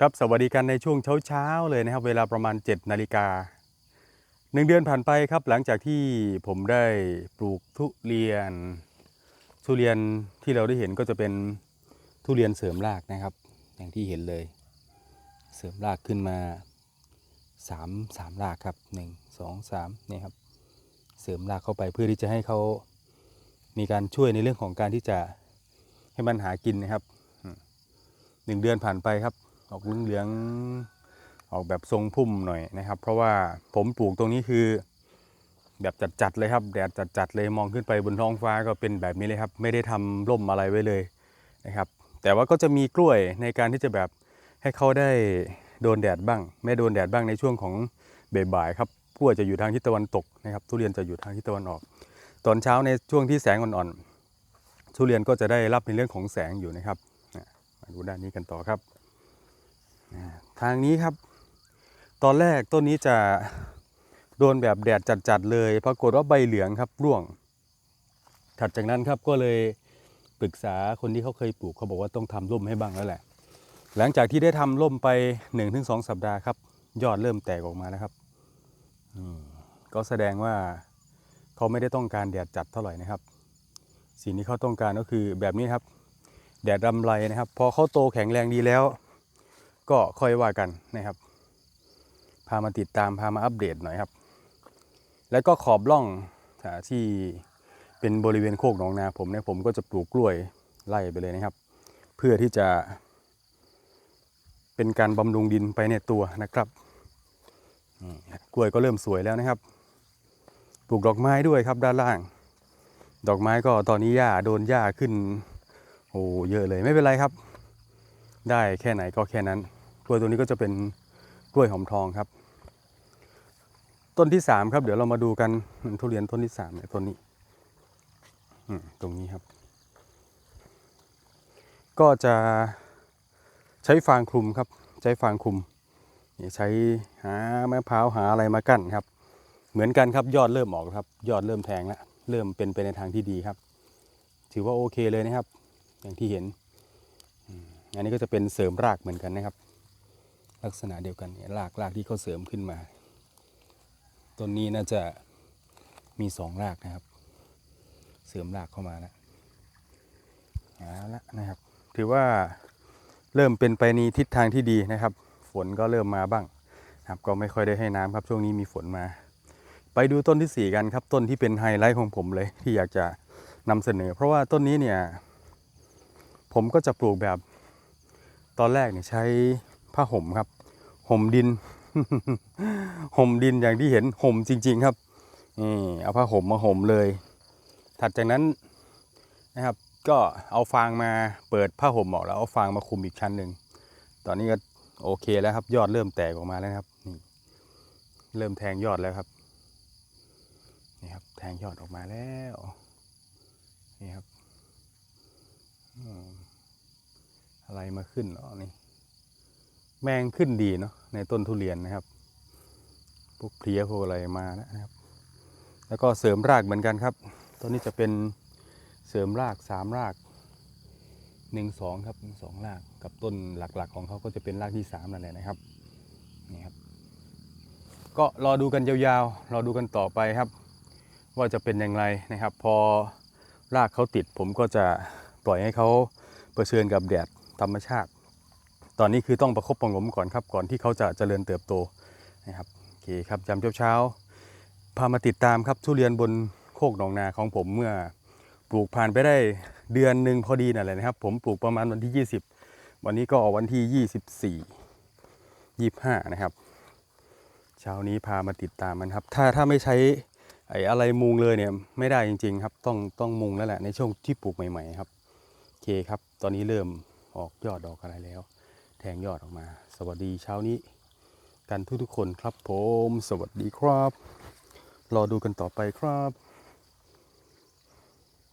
ครับสวัสดีกันในช่วงเช้าๆเลยนะครับ เวลาประมาณ 7นาฬิกาหนึ่งเดือนผ่านไปครับ หลังจากที่ผมได้ปลูกทุเรียน ทุเรียนที่เราได้เห็นก็จะเป็นทุเรียนเสริมรากนะครับ อย่างที่เห็นเลย เสริมรากขึ้นมาสามสามรากครับหนึ่งสองสามนี่ยครับเสริมรากเข้าไปเพื่อที่จะให้เขามีการช่วยในเรื่องของการที่จะให้มันหากินนะครับหนึ่งเดือนผ่านไปครับ ออกเหลืองๆออกแบบทรงพุ่มหน่อยนะครับ เพราะว่าผมปลูกตรงนี้คือ แบบจัดๆเลยครับแดดจัดๆเลยมองขึ้นไปบนท้องฟ้าก็เป็นแบบนี้เลยครับ ไม่ได้ทำร่มอะไรไว้เลยนะครับ แต่ว่าก็จะมีกล้วยในการที่จะแบบให้เขาได้โดนแดดบ้าง ไม่โดนแดดบ้างในช่วงของบ่ายๆครับกล้วยจะอยู่ทางทิศตะวันตกนะครับ ทุเรียนจะอยู่ทางทิศตะวันออก ตอนเช้าในช่วงที่แสงอ่อนๆทุเรียนก็จะได้รับในเรื่องของแสงอยู่นะครับมาดูด้านนี้กันต่อครับางนี้ครับ ตอนแรกต้นนี้จะโดนแบบแดดจัดๆเลย ปรากฏว่าใบเหลืองครับร่วง ถัดจากนั้นครับก็เลยปรึกษาคนที่เขาเคยปลูกเขาบอกว่าต้องทำร่มให้บ้างแล้วแหละ หลังจากที่ได้ทำร่มไป 1-2 สัปดาห์ครับ ยอดเริ่มแตกออกมาแล้วครับก็แสดงว่าเขาไม่ได้ต้องการแดดจัดเท่าไหร่นะครับ สิ่งที่เขาต้องการก็คือแบบนี้ครับ แดดรำไรนะครับ พอเขาโตแข็งแรงดีแล้ว ก็ค่อยว่ากันนะครับ พามาติดตามพามาอัปเดตหน่อยครับ แล้วก็ขอบล่องที่เป็นบริเวณโคกหนองนาผมเนี่ยผมก็จะปลูกกล้วยไล่ไปเลยนะครับ เพื่อที่จะเป็นการบำรุงดินไปในตัวนะครับกล้วยก็เริ่มสวยแล้วนะครับ ปลูกดอกไม้ด้วยครับด้านล่าง ดอกไม้ก็ตอนนี้หญ้าโดนหญ้าขึ้นโอ้เยอะเลยไม่เป็นไรครับ ได้แค่ไหนก็แค่นั้น กล้วยตัวนี้ก็จะเป็นกล้วยหอมทองครับ ต้นที่สามครับ เดี๋ยวเรามาดูกันทุเรียนต้นที่สามเนี่ยต้นนี้ตรงนี้ครับ ก็จะใช้ฟางคลุมครับ ใช้ฟางคลุมใช้หามะพร้าวหาอะไรมากั้นครับ เหมือนกันครับยอดเริ่มออกครับ ยอดเริ่มแทงแล้วเริ่มเป็นไปในทางที่ดีครับ ถือว่าโอเคเลยนะครับ อย่างที่เห็น อันนี้ก็จะเป็นเสริมรากเหมือนกันนะครับ ลักษณะเดียวกันเนี่ยรากรากที่เขาเสริมขึ้นมาต้นนี้น่าจะมีสองรากนะครับ เสริมรากเข้ามาแล้วเอาละนะครับ ถือว่าเริ่มเป็นไปในทิศทางที่ดีนะครับ ฝนก็เริ่มมาบ้างครับก็ไม่ค่อยได้ให้น้ำครับช่วงนี้มีฝนมา ไปดูต้นที่สี่กันครับต้นที่เป็นไฮไลท์ของผมเลยที่อยากจะนำเสนอ เพราะว่าต้นนี้เนี่ยผมก็จะปลูกแบบ ตอนแรกเนี่ยใช้ผ้าห่มครับ ห่มดิน ห่มดินอย่างที่เห็นห่มจริง ๆครับนี่เอาผ้าห่มมาห่มเลย ถัดจากนั้นนะครับก็เอาฟางมาเปิดผ้าห่มออกแล้วเอาฟางมาคลุมอีกชั้นหนึ่งตอนนี้ก็โอเคแล้วครับ ยอดเริ่มแตกออกมาแล้วครับนี่เริ่มแทงยอดแล้วครับนี่ครับแทงยอดออกมาแล้วนี่ครับ อะไรมาขึ้นเนาะนี่แมงขึ้นดีเนาะในต้นทุเรียนนะครับพวกเพลี้ยพวกอะไรมาแล้วนะครับ แล้วก็เสริมรากเหมือนกันครับต้นนี้จะเป็นเสริมรากสามรากหนึ่งสองครับหนึ่งสองรากกับต้นหลักๆ ของเขาก็จะเป็นรากที่สามนั่นแหละนะครับนี่ครับ ก็รอดูกันยาวๆรอดูกันต่อไปครับ ว่าจะเป็นอย่างไรนะครับ พอรากเขาติดผมก็จะปล่อยให้เขาเผชิญกับแดด ธรรมชาติ ตอนนี้คือต้องประคบประงมก่อนครับก่อนที่เขาจะเจริญเติบโตนะครับโอเคครับยามเช้าๆพามาติดตามครับทุเรียนบนโคกหนองนาของผมเมื่อปลูกผ่านไปได้เดือนหนึ่งพอดีนั่นแหละนะครับ ผมปลูกประมาณวันที่ 20 วันนี้ก็วันที่ 24 25 นะครับ เช้านี้พามาติดตามมันครับ ถ้าถ้าไม่ใช้ไอ้อะไรมุงเลยเนี่ยไม่ได้จริง ๆ ครับ ต้องต้องมุงแล้วแหละในช่วงที่ปลูกใหม่ ๆ ครับโอเคครับ ตอนนี้เริ่ม ออกยอดดอกอะไรแล้ว แทงยอดออกมา สวัสดีเช้านี้ กันทุกๆคนครับผม สวัสดีครับ รอดูกันต่อไปครับ